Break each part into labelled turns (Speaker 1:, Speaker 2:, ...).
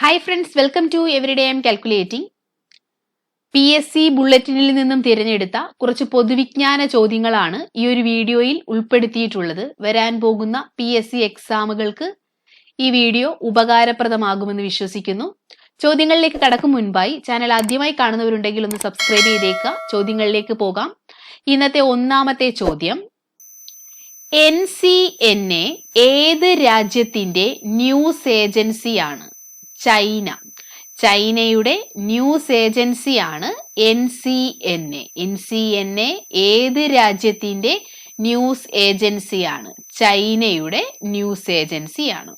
Speaker 1: Hi friends welcome to everyday M calculating P S C ബുള്ളറ്റിനിൽ നിന്നും തിരഞ്ഞെടുത്ത കുറച്ച് പൊതുവിജ്ഞാന ചോദ്യങ്ങളാണ് ഈ ഒരു വീഡിയോയിൽ ഉൾപ്പെടുത്തിയിട്ടുള്ളത്. വരാൻ പോകുന്ന പി എസ് സി എക്സാമുകൾക്ക് ഈ വീഡിയോ ഉപകാരപ്രദമാകുമെന്ന് വിശ്വസിക്കുന്നു. ചോദ്യങ്ങളിലേക്ക് കടക്കും മുൻപായി ചാനൽ ആദ്യമായി കാണുന്നവരുണ്ടെങ്കിൽ ഒന്ന് സബ്സ്ക്രൈബ് ചെയ്തേക്കുക. ചോദ്യങ്ങളിലേക്ക് പോകാം. ഇന്നത്തെ ഒന്നാമത്തെ ചോദ്യം. എൻ സി എൻ എ ഏത് രാജ്യത്തിന്റെ ന്യൂസ് ഏജൻസിയാണ്? ചൈന. ചൈനയുടെ ന്യൂസ് ഏജൻസിയാണ് N C N A. N C N A ഏത് രാജ്യത്തിന്റെ ന്യൂസ് ഏജൻസിയാണ്? ചൈനയുടെ ന്യൂസ് ഏജൻസിയാണ്.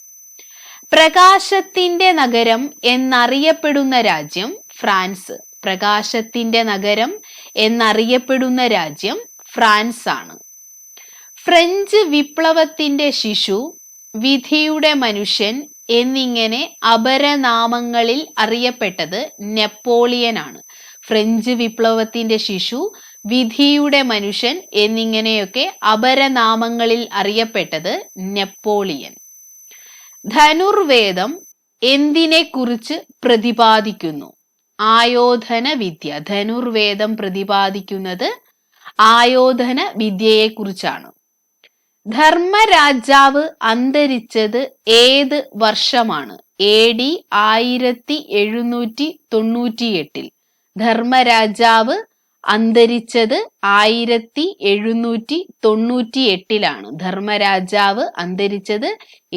Speaker 1: പ്രകാശത്തിന്റെ നഗരം എന്നറിയപ്പെടുന്ന രാജ്യം ഫ്രാൻസ്. പ്രകാശത്തിന്റെ നഗരം എന്നറിയപ്പെടുന്ന രാജ്യം ഫ്രാൻസ് ആണ് ഫ്രഞ്ച് വിപ്ലവത്തിന്റെ ശിശു വിധിയുടെ മനുഷ്യൻ എന്നിങ്ങനെ അപരനാമങ്ങളിൽ അറിയപ്പെട്ടത് നെപ്പോളിയൻ ആണ് ഫ്രഞ്ച് വിപ്ലവത്തിന്റെ ശിശു വിധിയുടെ മനുഷ്യൻ എന്നിങ്ങനെയൊക്കെ അപരനാമങ്ങളിൽ അറിയപ്പെട്ടത് നെപ്പോളിയൻ. ധനുർവേദം എന്തിനെ കുറിച്ച് പ്രതിപാദിക്കുന്നു? ആയോധന വിദ്യ ധനുർവേദം പ്രതിപാദിക്കുന്നത് ആയോധന വിദ്യയെക്കുറിച്ചാണ് ധർമ്മരാജാവ് അന്തരിച്ചത് ഏത് വർഷമാണ്? എ ഡി ആയിരത്തി എഴുന്നൂറ്റി തൊണ്ണൂറ്റിയെട്ടിൽ. ധർമ്മരാജാവ് അന്തരിച്ചത് ആയിരത്തി എഴുന്നൂറ്റി തൊണ്ണൂറ്റി എട്ടിലാണ് ധർമ്മരാജാവ് അന്തരിച്ചത്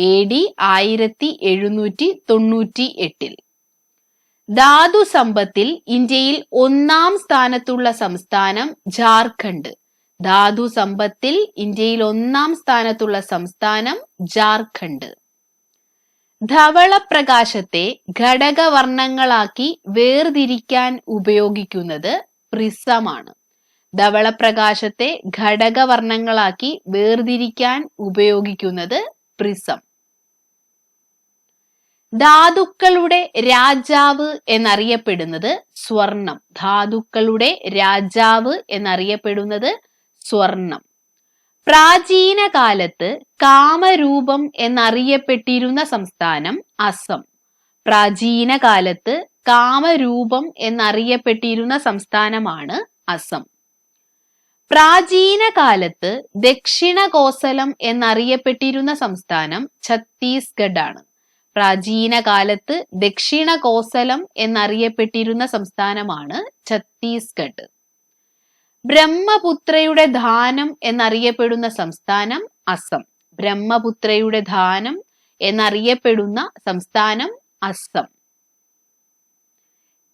Speaker 1: എ ഡി ആയിരത്തി എഴുന്നൂറ്റി തൊണ്ണൂറ്റി എട്ടിൽ ധാതു സമ്പത്തിൽ ഇന്ത്യയിൽ ഒന്നാം സ്ഥാനത്തുള്ള സംസ്ഥാനം ജാർഖണ്ഡ്. ധാതു സമ്പത്തിൽ ഇന്ത്യയിൽ ഒന്നാം സ്ഥാനത്തുള്ള സംസ്ഥാനം ജാർഖണ്ഡ്. ധവളപ്രകാശത്തെ ഘടകവർണങ്ങളാക്കി വേർതിരിക്കാൻ ഉപയോഗിക്കുന്നത് പ്രിസമാണ്. ധവളപ്രകാശത്തെ ഘടകവർണങ്ങളാക്കി വേർതിരിക്കാൻ ഉപയോഗിക്കുന്നത് പ്രിസം. ധാതുക്കളുടെ രാജാവ് എന്നറിയപ്പെടുന്നത് സ്വർണം. ധാതുക്കളുടെ രാജാവ് എന്നറിയപ്പെടുന്നത് സ്വർണം പ്രാചീന കാലത്ത് കാമരൂപം എന്നറിയപ്പെട്ടിരുന്ന സംസ്ഥാനം അസം. പ്രാചീന കാലത്ത് കാമരൂപം എന്നറിയപ്പെട്ടിരുന്ന സംസ്ഥാനമാണ് അസം. പ്രാചീന കാലത്ത് ദക്ഷിണ കോസലം എന്നറിയപ്പെട്ടിരുന്ന സംസ്ഥാനം ഛത്തീസ്ഗഡ് ആണ് പ്രാചീന കാലത്ത് ദക്ഷിണ കോസലം എന്നറിയപ്പെട്ടിരുന്ന സംസ്ഥാനമാണ് ഛത്തീസ്ഗഡ്. ബ്രഹ്മപുത്രയുടെ ദാനം എന്നറിയപ്പെടുന്ന സംസ്ഥാനം അസം. ബ്രഹ്മപുത്രയുടെ ദാനം എന്നറിയപ്പെടുന്ന സംസ്ഥാനം അസം.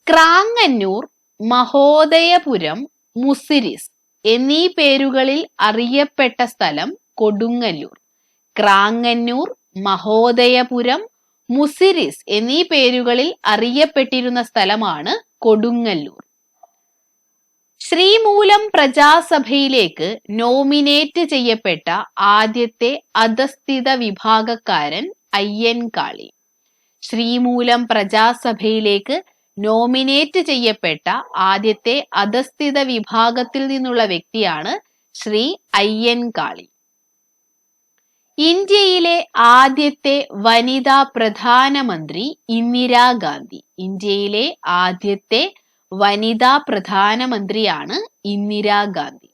Speaker 1: ക്രാങ്ങന്നൂർ മഹോദയപുരം മുസിരിസ് എന്നീ പേരുകളിൽ അറിയപ്പെട്ട സ്ഥലം കൊടുങ്ങല്ലൂർ ക്രാങ്ങന്നൂർ മഹോദയപുരം മുസിരിസ് എന്നീ പേരുകളിൽ അറിയപ്പെട്ടിരുന്ന സ്ഥലമാണ് കൊടുങ്ങല്ലൂർ ശ്രീമൂലം പ്രജാസഭയിലേക്ക് നോമിനേറ്റ് ചെയ്യപ്പെട്ട ആദ്യത്തെ അധസ്ഥിത വിഭാഗക്കാരൻ അയ്യൻകാളി ശ്രീമൂലം പ്രജാസഭയിലേക്ക് നോമിനേറ്റ് ചെയ്യപ്പെട്ട ആദ്യത്തെ അധസ്ഥിത വിഭാഗത്തിൽ നിന്നുള്ള വ്യക്തിയാണ് ശ്രീ അയ്യൻകാളി ഇന്ത്യയിലെ ആദ്യത്തെ വനിതാ പ്രധാനമന്ത്രി ഇന്ദിരാഗാന്ധി ഇന്ത്യയിലെ ആദ്യത്തെ വനിതാ പ്രധാനമന്ത്രിയാണ് ഇന്ദിരാഗാന്ധി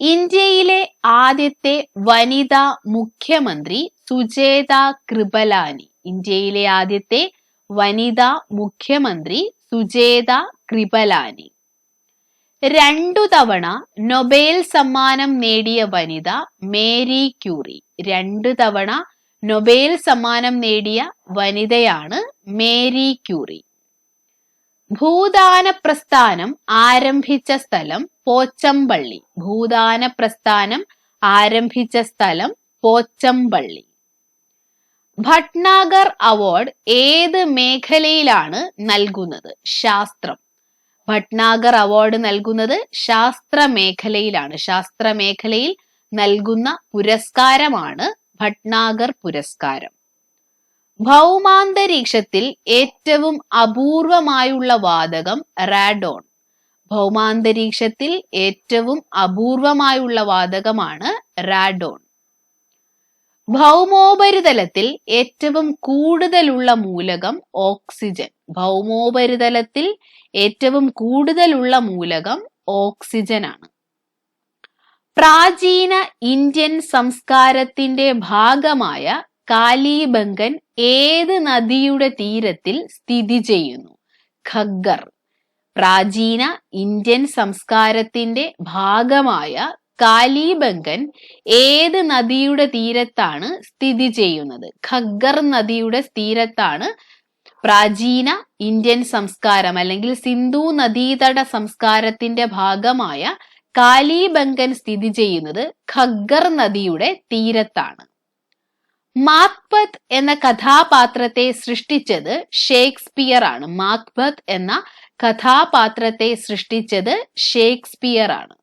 Speaker 1: ഇന്ത്യയിലെ ആദ്യത്തെ വനിതാ മുഖ്യമന്ത്രി സുജേത കൃപലാനി. ഇന്ത്യയിലെ ആദ്യത്തെ വനിതാ മുഖ്യമന്ത്രി സുജേത കൃപലാനി. രണ്ടു തവണ നൊബേൽ സമ്മാനം നേടിയ വനിത മേരി ക്യൂറി. രണ്ടു തവണ നൊബേൽ സമ്മാനം നേടിയ വനിതയാണ് മേരി ക്യൂറി. ഭൂദാന പ്രസ്ഥാനം ആരംഭിച്ച സ്ഥലം പോച്ചമ്പള്ളി. ഭൂദാന പ്രസ്ഥാനം ആരംഭിച്ച സ്ഥലം പോച്ചമ്പള്ളി. ഭട്നാഗർ അവാർഡ് ഏത് മേഖലയിലാണ് നൽകുന്നത്? ശാസ്ത്രം. ഭട്നാഗർ അവാർഡ് നൽകുന്നത് ശാസ്ത്ര മേഖലയിലാണ്. ശാസ്ത്ര മേഖലയിൽ നൽകുന്ന പുരസ്കാരമാണ് ഭട്നാഗർ പുരസ്കാരം. ഭൗമാന്തരീക്ഷത്തിൽ ഏറ്റവും അപൂർവമായുള്ള വാതകം റാഡോൺ. ഭൗമാന്തരീക്ഷത്തിൽ ഏറ്റവും അപൂർവമായുള്ള വാതകമാണ് റാഡോൺ. ഭൗമോപരിതലത്തിൽ ഏറ്റവും കൂടുതലുള്ള മൂലകം ഓക്സിജൻ. ഭൗമോപരിതലത്തിൽ ഏറ്റവും കൂടുതലുള്ള മൂലകം ഓക്സിജൻ ആണ്. പ്രാചീന ഇന്ത്യൻ സംസ്കാരത്തിന്റെ ഭാഗമായ കാലിബംഗൻ ഏത് നദിയുടെ തീരത്തിൽ സ്ഥിതി ചെയ്യുന്നു? ഖഗ്ഗർ. പ്രാചീന ഇന്ത്യൻ സംസ്കാരത്തിന്റെ ഭാഗമായ കാലിബംഗൻ ഏത് നദിയുടെ തീരത്താണ് സ്ഥിതി ചെയ്യുന്നത്? ഖഗ്ഗർ നദിയുടെ തീരത്താണ് പ്രാചീന ഇന്ത്യൻ സംസ്കാരം അല്ലെങ്കിൽ സിന്ധു നദീതട സംസ്കാരത്തിന്റെ ഭാഗമായ കാലിബംഗൻ സ്ഥിതി ചെയ്യുന്നത് ഖഗ്ഗർ നദിയുടെ തീരത്താണ്. മാക്ബത്ത് എന്ന കഥാപാത്രത്തെ സൃഷ്ടിച്ചത് ഷേക്സ്പിയർ ആണ് മാക്ബത്ത് എന്ന കഥാപാത്രത്തെ സൃഷ്ടിച്ചത് ഷേക്സ്പിയർ ആണ്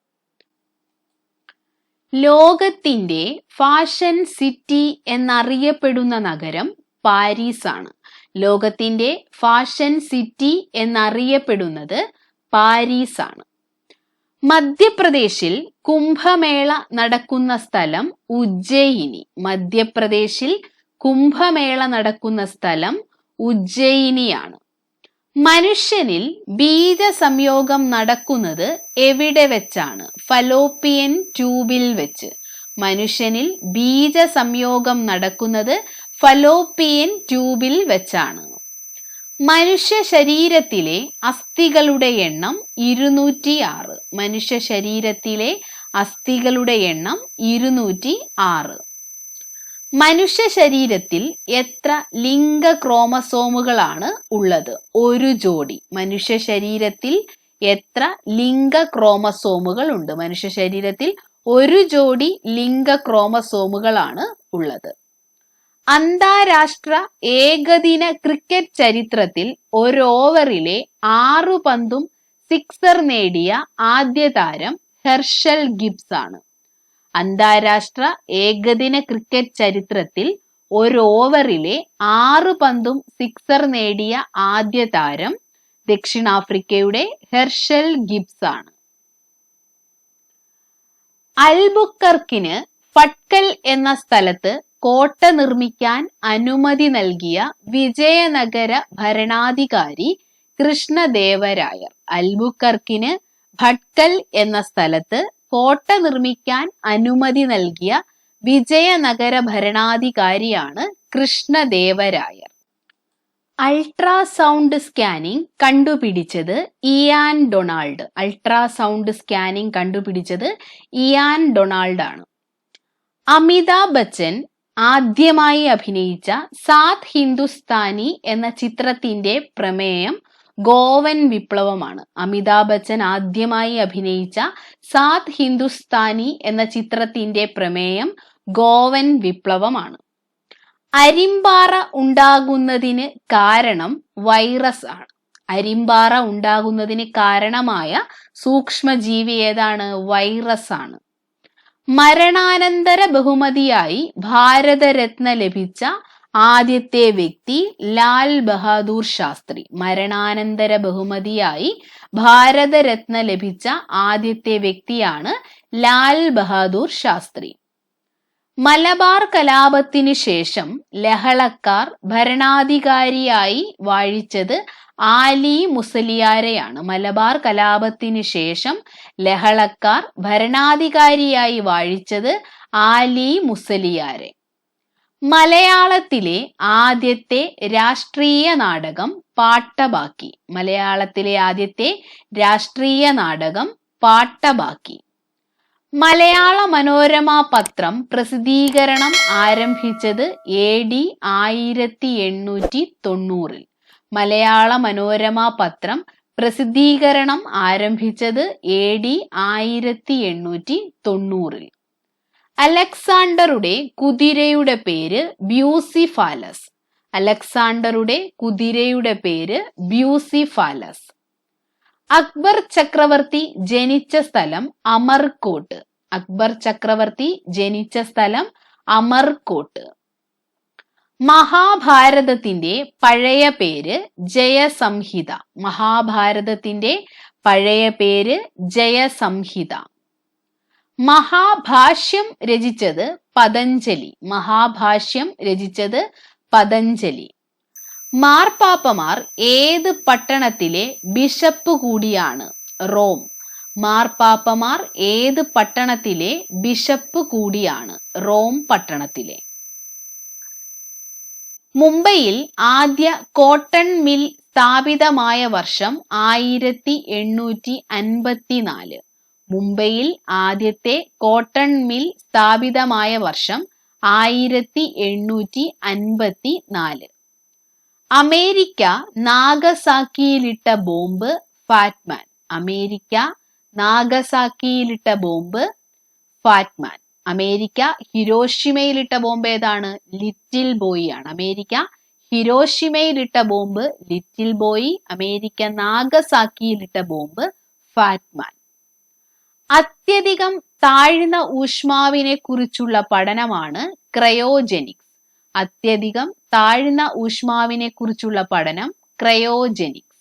Speaker 1: ലോകത്തിന്റെ ഫാഷൻ സിറ്റി എന്നറിയപ്പെടുന്ന നഗരം പാരീസ് ആണ് ലോകത്തിന്റെ ഫാഷൻ സിറ്റി എന്നറിയപ്പെടുന്നത് പാരീസ് ആണ് മധ്യപ്രദേശിൽ കുംഭമേള നടക്കുന്ന സ്ഥലം ഉജ്ജയിനി. മധ്യപ്രദേശിൽ കുംഭമേള നടക്കുന്ന സ്ഥലം ഉജ്ജയിനിയാണ്. മനുഷ്യനിൽ ബീജ സംയോഗം നടക്കുന്നത് എവിടെ വെച്ചാണ്? ഫലോപ്പിയൻ ട്യൂബിൽ വെച്ച്. മനുഷ്യനിൽ ബീജ സംയോഗം നടക്കുന്നത് ഫലോപ്പിയൻ ട്യൂബിൽ വെച്ചാണ്. മനുഷ്യ ശരീരത്തിലെ അസ്ഥികളുടെ എണ്ണം ഇരുന്നൂറ്റി ആറ് മനുഷ്യ ശരീരത്തിലെ അസ്ഥികളുടെ എണ്ണം ഇരുന്നൂറ്റി ആറ്. മനുഷ്യ ശരീരത്തിൽ എത്ര ലിംഗ ക്രോമസോമുകളാണ് ഉള്ളത്? ഒരു ജോഡി മനുഷ്യ ശരീരത്തിൽ എത്ര ലിംഗ ക്രോമസോമുകൾ ഉണ്ട്? മനുഷ്യ ശരീരത്തിൽ ഒരു ജോഡി ലിംഗ ക്രോമസോമുകളാണ് ഉള്ളത്. അന്താരാഷ്ട്ര ഏകദിന ക്രിക്കറ്റ് ചരിത്രത്തിൽ ഒരു ഓവറിലെ ആറു പന്തും സിക്സർ നേടിയ ആദ്യ താരം ഹെർഷൽ ഗിബ്സ് ആണ്. അന്താരാഷ്ട്ര ഏകദിന ക്രിക്കറ്റ് ചരിത്രത്തിൽ ഒരു ഓവറിലെ ആറ് പന്തും സിക്സർ നേടിയ ആദ്യ താരം ദക്ഷിണാഫ്രിക്കയുടെ ഹെർഷൽ ഗിബ്സ് ആണ്. അൽബുക്കർക്കിന് ഫട്കൽ എന്ന സ്ഥലത്ത് കോട്ട നിർമ്മിക്കാൻ അനുമതി നൽകിയ വിജയനഗര ഭരണാധികാരി കൃഷ്ണദേവരായർ അൽബുക്കർക്കിന് ഭട്കൽ എന്ന സ്ഥലത്ത് കോട്ട നിർമ്മിക്കാൻ അനുമതി നൽകിയ വിജയനഗര ഭരണാധികാരിയാണ് കൃഷ്ണദേവരായർ. അൾട്രാസൗണ്ട് സ്കാനിംഗ് കണ്ടുപിടിച്ചത് ഇയാൻ ഡൊണാൾഡ്. അൾട്രാസൗണ്ട് സ്കാനിംഗ് കണ്ടുപിടിച്ചത് ഇയാൻ ഡൊണാൾഡ് ആണ് അമിതാഭ് ബച്ചൻ ആദ്യമായി അഭിനയിച്ച സാത് ഹിന്ദുസ്ഥാനി എന്ന ചിത്രത്തിന്റെ പ്രമേയം ഗോവൻ വിപ്ലവമാണ്. അമിതാഭ് ബച്ചൻ ആദ്യമായി അഭിനയിച്ച സാത് ഹിന്ദുസ്ഥാനി എന്ന ചിത്രത്തിന്റെ പ്രമേയം ഗോവൻ വിപ്ലവമാണ്. അരിമ്പാറ ഉണ്ടാകുന്നതിന് കാരണം വൈറസ് ആണ്. അരിമ്പാറ ഉണ്ടാകുന്നതിന് കാരണമായ സൂക്ഷ്മജീവി ഏതാണ്? വൈറസ് ആണ്. മരണാനന്തര ബഹുമതിയായി ഭാരതരത്ന ലഭിച്ച ആദ്യത്തെ വ്യക്തി ലാൽ ബഹാദൂർ ശാസ്ത്രി മരണാനന്തര ബഹുമതിയായി ഭാരതരത്ന ലഭിച്ച ആദ്യത്തെ വ്യക്തിയാണ് ലാൽ ബഹാദൂർ ശാസ്ത്രി. മലബാർ കലാപത്തിനു ശേഷം ലഹളക്കാർ ഭരണാധികാരിയായി വാഴിച്ചത് ആലി മുസലിയാരെയാണ്. മലബാർ കലാപത്തിനു ശേഷം ലഹളക്കാർ ഭരണാധികാരിയായി വാഴിച്ചത് ആലി മുസലിയാരെ. മലയാളത്തിലെ ആദ്യത്തെ രാഷ്ട്രീയ നാടകം പാട്ടബാക്കി. മലയാളത്തിലെ ആദ്യത്തെ രാഷ്ട്രീയ നാടകം പാട്ടബാക്കി. മലയാള മനോരമ പത്രം പ്രസിദ്ധീകരണം ആരംഭിച്ചത് എ ഡി ആയിരത്തി എണ്ണൂറ്റി തൊണ്ണൂറിൽ മലയാള മനോരമ പത്രം പ്രസിദ്ധീകരണം ആരംഭിച്ചത് എ ഡി ആയിരത്തി എണ്ണൂറ്റി തൊണ്ണൂറിൽ അലക്സാണ്ടറുടെ കുതിരയുടെ പേര് ബ്യൂസിഫാലസ്. അലക്സാണ്ടറുടെ കുതിരയുടെ പേര് ബ്യൂസിഫാലസ്. അക്ബർ ചക്രവർത്തി ജനിച്ച സ്ഥലം അമർകോട്ട്. അക്ബർ ചക്രവർത്തി ജനിച്ച സ്ഥലം അമർകോട്ട്. മഹാഭാരതത്തിന്റെ പഴയ പേര് ജയസംഹിത. മഹാഭാരതത്തിന്റെ പഴയ പേര് ജയസംഹിത. മഹാഭാഷ്യം രചിച്ചത് പതഞ്ജലി. മഹാഭാഷ്യം രചിച്ചത് പതഞ്ജലി. മാർപ്പാപ്പമാർ ഏത് പട്ടണത്തിലെ ബിഷപ്പ് കൂടിയാണ്? റോം. മാർപ്പാപ്പമാർ ഏത് പട്ടണത്തിലെ ബിഷപ്പ് കൂടിയാണ്? റോം പട്ടണത്തിലെ. മുംബൈയിൽ ആദ്യ കോട്ടൺ മിൽ സ്ഥാപിതമായ വർഷം ആയിരത്തി എണ്ണൂറ്റി അൻപത്തിനാല്. മുംബൈയിൽ ആദ്യത്തെ കോട്ടൺ മിൽ സ്ഥാപിതമായ വർഷം ആയിരത്തി എണ്ണൂറ്റി അൻപത്തി നാല് അമേരിക്ക നാഗസാക്കിയിലിട്ട ബോംബ് ഫാറ്റ്മാൻ. അമേരിക്ക നാഗസാക്കിയിലിട്ട ബോംബ് ഫാറ്റ്മാൻ. അമേരിക്ക ഹിരോഷിമയിലിട്ട ബോംബ് ഏതാണ്? ലിറ്റിൽ ബോയ് ആണ്. അമേരിക്ക ഹിരോഷിമയിലിട്ട ബോംബ് ലിറ്റിൽ ബോയ്. അമേരിക്ക നാഗസാക്കിയിലിട്ട ബോംബ് ഫാറ്റ്മാൻ. അത്യധികം താഴ്ന്ന ഊഷ്മാവിനെ കുറിച്ചുള്ള പഠനമാണ് ക്രയോജനിക്സ്. അത്യധികം താഴ്ന്ന ഊഷ്മാവിനെ കുറിച്ചുള്ള പഠനം ക്രയോജനിക്സ്.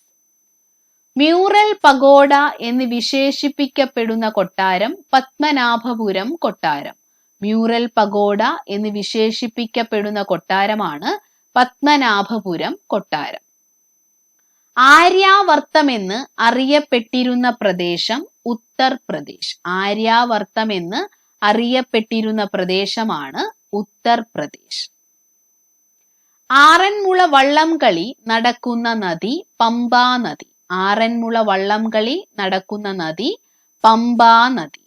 Speaker 1: മ്യൂറൽ പഗോഡ എന്ന് വിശേഷിപ്പിക്കപ്പെടുന്ന കൊട്ടാരം പത്മനാഭപുരം കൊട്ടാരം. മ്യൂറൽ പഗോഡ എന്ന് വിശേഷിപ്പിക്കപ്പെടുന്ന കൊട്ടാരമാണ് പത്മനാഭപുരം കൊട്ടാരം. ആര്യാവർത്തമെന്ന് അറിയപ്പെട്ടിരുന്ന പ്രദേശം ഉത്തർപ്രദേശ്. ആര്യാവർത്തമെന്ന് അറിയപ്പെട്ടിരുന്ന പ്രദേശമാണ് ഉത്തർപ്രദേശ്. ആറന്മുള വള്ളംകളി നടക്കുന്ന നദി പമ്പാ നദി. ആറന്മുള വള്ളം കളി നടക്കുന്ന നദി പമ്പാ നദി.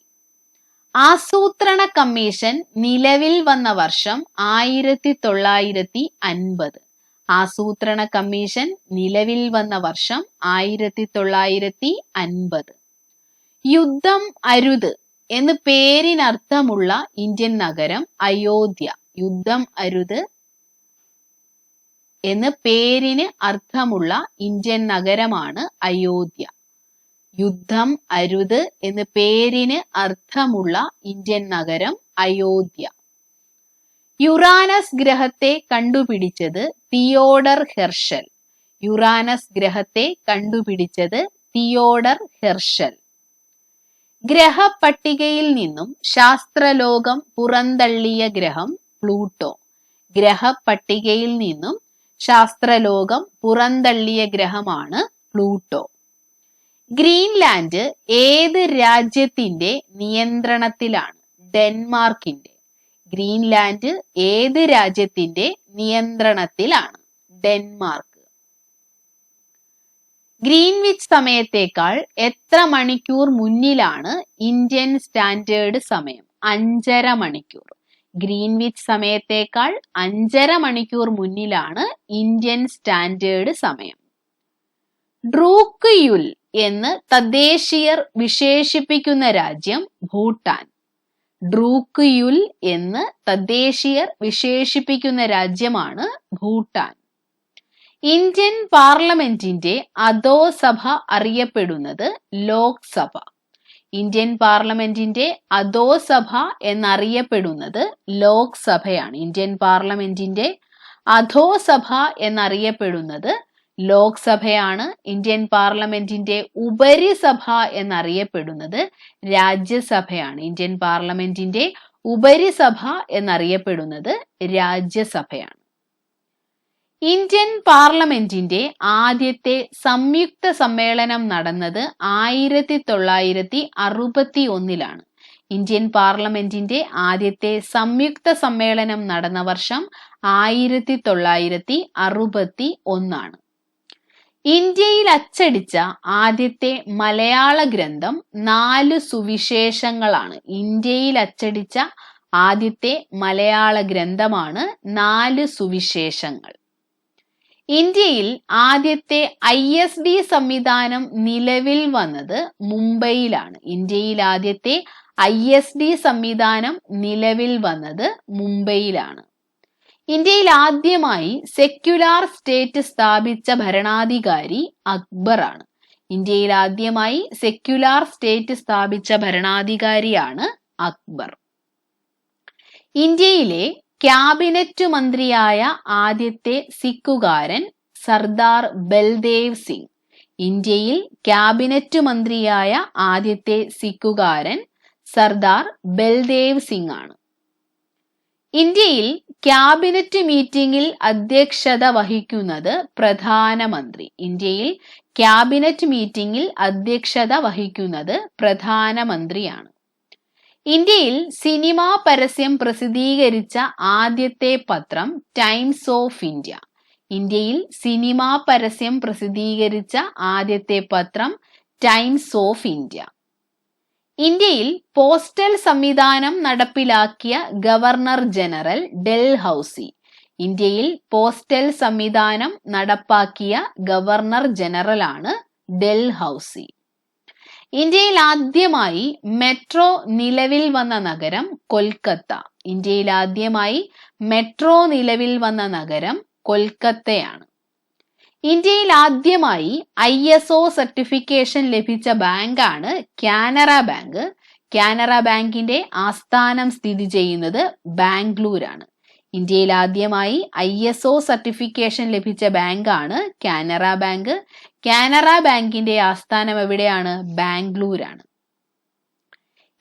Speaker 1: ആസൂത്രണ കമ്മീഷൻ നിലവിൽ വന്ന വർഷം ആയിരത്തി തൊള്ളായിരത്തി അൻപത്. ആസൂത്രണ കമ്മീഷൻ നിലവിൽ വന്ന വർഷം ആയിരത്തി തൊള്ളായിരത്തി അൻപത് യുദ്ധം അരുത് എന്ന് പേരിനർത്ഥമുള്ള ഇന്ത്യൻ നഗരം അയോധ്യ. യുദ്ധം അരുത് എന്ന് പേരിന് അർത്ഥമുള്ള ഇന്ത്യൻ നഗരമാണ് അയോധ്യ. യുദ്ധം അരുത് എന്ന് പേരിന് അർത്ഥമുള്ള ഇന്ത്യൻ നഗരം അയോധ്യ. യുറാനസ് ഗ്രഹത്തെ കണ്ടുപിടിച്ചത് തിയോഡർ ഹെർഷൽ. യുറാനസ് ഗ്രഹത്തെ കണ്ടുപിടിച്ചത് തിയോഡർ ഹെർഷൽ. ഗ്രഹപട്ടികയിൽ നിന്നും ശാസ്ത്രലോകം പുറന്തള്ളിയ ഗ്രഹം പ്ലൂട്ടോ. ഗ്രഹപട്ടികയിൽ നിന്നും ശാസ്ത്രലോകം പുറന്തള്ളിയ ഗ്രഹമാണ് പ്ലൂട്ടോ. ഗ്രീൻലാൻഡ് ഏത് രാജ്യത്തിന്റെ നിയന്ത്രണത്തിലാണ്? ഡെൻമാർക്കിന്റെ. ഗ്രീൻലാൻഡ് ഏത് രാജ്യത്തിന്റെ നിയന്ത്രണത്തിലാണ്? ഡെൻമാർക്ക്. ഗ്രീൻവിച്ച് സമയത്തേക്കാൾ എത്ര മണിക്കൂർ മുന്നിലാണ് ഇന്ത്യൻ സ്റ്റാൻഡേർഡ് സമയം? അഞ്ചര മണിക്കൂർ. ഗ്രീൻവിച്ച് സമയത്തേക്കാൾ അഞ്ചര മണിക്കൂർ മുന്നിലാണ് ഇന്ത്യൻ സ്റ്റാൻഡേർഡ് സമയം. ഡ്രൂക്ക് യുൽ എന്ന് തദ്ദേശീയർ വിശേഷിപ്പിക്കുന്ന രാജ്യം ഭൂട്ടാൻ. ഡ്രൂക്ക് യുൽ എന്ന് തദ്ദേശീയർ വിശേഷിപ്പിക്കുന്ന രാജ്യമാണ് ഭൂട്ടാൻ. ഇന്ത്യൻ പാർലമെന്റിന്റെ അധോസഭ അറിയപ്പെടുന്നത് ലോക്സഭ. ഇന്ത്യൻ പാർലമെന്റിന്റെ അധോസഭ എന്നറിയപ്പെടുന്നത് ലോക്സഭയാണ്. ഇന്ത്യൻ പാർലമെന്റിന്റെ അധോസഭ എന്നറിയപ്പെടുന്നത് ലോക്സഭയാണ് ഇന്ത്യൻ പാർലമെന്റിന്റെ ഉപരിസഭ എന്നറിയപ്പെടുന്നത് രാജ്യസഭയാണ്. ഇന്ത്യൻ പാർലമെന്റിന്റെ ഉപരിസഭ എന്നറിയപ്പെടുന്നത് രാജ്യസഭയാണ്. ഇന്ത്യൻ പാർലമെന്റിന്റെ ആദ്യത്തെ സംയുക്ത സമ്മേളനം നടന്നത് ആയിരത്തി തൊള്ളായിരത്തി അറുപത്തി ഒന്നിലാണ് ഇന്ത്യൻ പാർലമെന്റിന്റെ ആദ്യത്തെ സംയുക്ത സമ്മേളനം നടന്ന വർഷം ആയിരത്തി തൊള്ളായിരത്തി അറുപത്തി ഒന്നാണ് ഇന്ത്യയിൽ അച്ചടിച്ച ആദ്യത്തെ മലയാള ഗ്രന്ഥം നാല് സുവിശേഷങ്ങളാണ്. ഇന്ത്യയിൽ അച്ചടിച്ച ആദ്യത്തെ മലയാള ഗ്രന്ഥമാണ് നാല് സുവിശേഷങ്ങൾ. ഇന്ത്യയിൽ ആദ്യത്തെ ഐ എസ് ഡി സംവിധാനം നിലവിൽ വന്നത് മുംബൈയിലാണ്. ഇന്ത്യയിൽ ആദ്യത്തെ ഐ എസ് ഡി സംവിധാനം നിലവിൽ വന്നത് മുംബൈയിലാണ്. ഇന്ത്യയിൽ ആദ്യമായി സെക്യുലാർ സ്റ്റേറ്റ് സ്ഥാപിച്ച ഭരണാധികാരി അക്ബറാണ്. ഇന്ത്യയിൽ ആദ്യമായി സെക്യുലാർ സ്റ്റേറ്റ് സ്ഥാപിച്ച ഭരണാധികാരിയാണ് അക്ബർ. ഇന്ത്യയിലെ ക്യാബിനറ്റ് മന്ത്രിയായ ആദ്യത്തെ സിക്കുകാരൻ സർദാർ ബൽദേവ് സിംഗ്. ഇന്ത്യയിൽ ക്യാബിനറ്റ് മന്ത്രിയായ ആദ്യത്തെ സിക്കുകാരൻ സർദാർ ബൽദേവ് സിംഗ് ആണ്. ഇന്ത്യയിൽ ക്യാബിനറ്റ് മീറ്റിംഗിൽ അധ്യക്ഷത വഹിക്കുന്നത് പ്രധാനമന്ത്രി. ഇന്ത്യയിൽ ക്യാബിനറ്റ് മീറ്റിംഗിൽ അധ്യക്ഷത വഹിക്കുന്നത് പ്രധാനമന്ത്രിയാണ്. ഇന്ത്യയിൽ സിനിമാ പരസ്യം പ്രസിദ്ധീകരിച്ച ആദ്യത്തെ പത്രം ടൈംസ് ഓഫ് ഇന്ത്യ. ഇന്ത്യയിൽ സിനിമാ പരസ്യം പ്രസിദ്ധീകരിച്ച ആദ്യത്തെ പത്രം ടൈംസ് ഓഫ് ഇന്ത്യ. ഇന്ത്യയിൽ പോസ്റ്റൽ സംവിധാനം നടപ്പിലാക്കിയ ഗവർണർ ജനറൽ ഡെൽ ഹൌസി ഇന്ത്യയിൽ പോസ്റ്റൽ സംവിധാനം നടപ്പാക്കിയ ഗവർണർ ജനറലാണ് ഡെൽ ഹൌസി ഇന്ത്യയിൽ ആദ്യമായി മെട്രോ നിലവിൽ വന്ന നഗരം കൊൽക്കത്ത. ഇന്ത്യയിൽ ആദ്യമായി മെട്രോ നിലവിൽ വന്ന നഗരം കൊൽക്കത്തയാണ്. ഇന്ത്യയിൽ ആദ്യമായി ഐ എസ് ഒ സർട്ടിഫിക്കേഷൻ ലഭിച്ച ബാങ്കാണ് കാനറ ബാങ്ക്. കാനറ ബാങ്കിന്റെ ആസ്ഥാനം സ്ഥിതി ചെയ്യുന്നത് ബാംഗ്ലൂരാണ്. ഇന്ത്യയിൽ ആദ്യമായി ഐ എസ് ഒ സർട്ടിഫിക്കേഷൻ ലഭിച്ച ബാങ്കാണ് കാനറ ബാങ്ക്. കാനറ ബാങ്കിന്റെ ആസ്ഥാനം എവിടെയാണ്? ബാംഗ്ലൂരാണ്.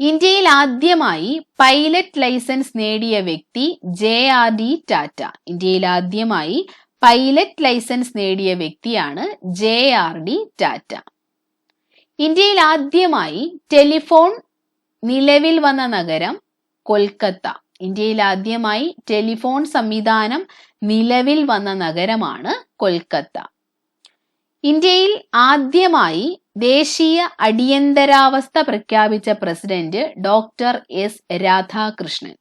Speaker 1: ഇന്ത്യയിൽ ആദ്യമായി പൈലറ്റ് ലൈസൻസ് നേടിയ വ്യക്തി ജെ ആർ ഡി ടാറ്റ. ഇന്ത്യയിൽ ആദ്യമായി പൈലറ്റ് ലൈസൻസ് നേടിയ വ്യക്തിയാണ് ജെ ആർ ഡി ടാറ്റ. ഇന്ത്യയിൽ ആദ്യമായി ടെലിഫോൺ നിലവിൽ വന്ന നഗരം കൊൽക്കത്ത. ഇന്ത്യയിൽ ആദ്യമായി ടെലിഫോൺ സംവിധാനം നിലവിൽ വന്ന നഗരമാണ് കൊൽക്കത്ത. ഇന്ത്യയിൽ ആദ്യമായി ദേശീയ അടിയന്തരാവസ്ഥ പ്രഖ്യാപിച്ച പ്രസിഡന്റ് ഡോക്ടർ എസ് രാധാകൃഷ്ണൻ.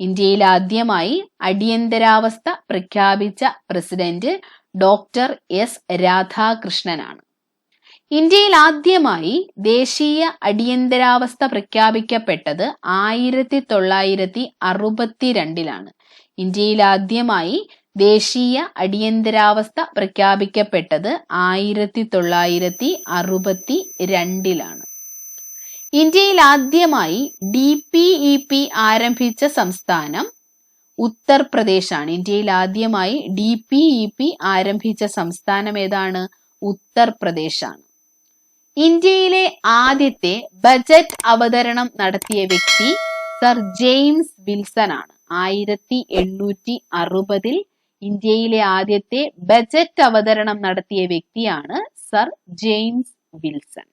Speaker 1: ഇന്ത്യയിൽ ആദ്യമായി അടിയന്തരാവസ്ഥ പ്രഖ്യാപിച്ച പ്രസിഡന്റ് ഡോക്ടർ എസ് രാധാകൃഷ്ണനാണ്. ഇന്ത്യയിൽ ആദ്യമായി ദേശീയ അടിയന്തരാവസ്ഥ പ്രഖ്യാപിക്കപ്പെട്ടത് ആയിരത്തി തൊള്ളായിരത്തി അറുപത്തിരണ്ടിലാണ് ഇന്ത്യയിൽ ആദ്യമായി ദേശീയ അടിയന്തരാവസ്ഥ പ്രഖ്യാപിക്കപ്പെട്ടത് ആയിരത്തി തൊള്ളായിരത്തി അറുപത്തി രണ്ടിലാണ് ഇന്ത്യയിൽ ആദ്യമായി ഡി പി ഇ പി ആരംഭിച്ച സംസ്ഥാനം ഉത്തർപ്രദേശാണ്. ഇന്ത്യയിൽ ആദ്യമായി ഡി പി ഇ പി ആരംഭിച്ച സംസ്ഥാനം ഏതാണ്? ഉത്തർപ്രദേശാണ്. ഇന്ത്യയിലെ ആദ്യത്തെ ബജറ്റ് അവതരണം നടത്തിയ വ്യക്തി സർ ജെയിംസ് വിൽസൺ ആണ് ആയിരത്തി എണ്ണൂറ്റി അറുപതിൽ ഇന്ത്യയിലെ ആദ്യത്തെ ബജറ്റ് അവതരണം നടത്തിയ വ്യക്തിയാണ് സർ ജെയിംസ് വിൽസൺ.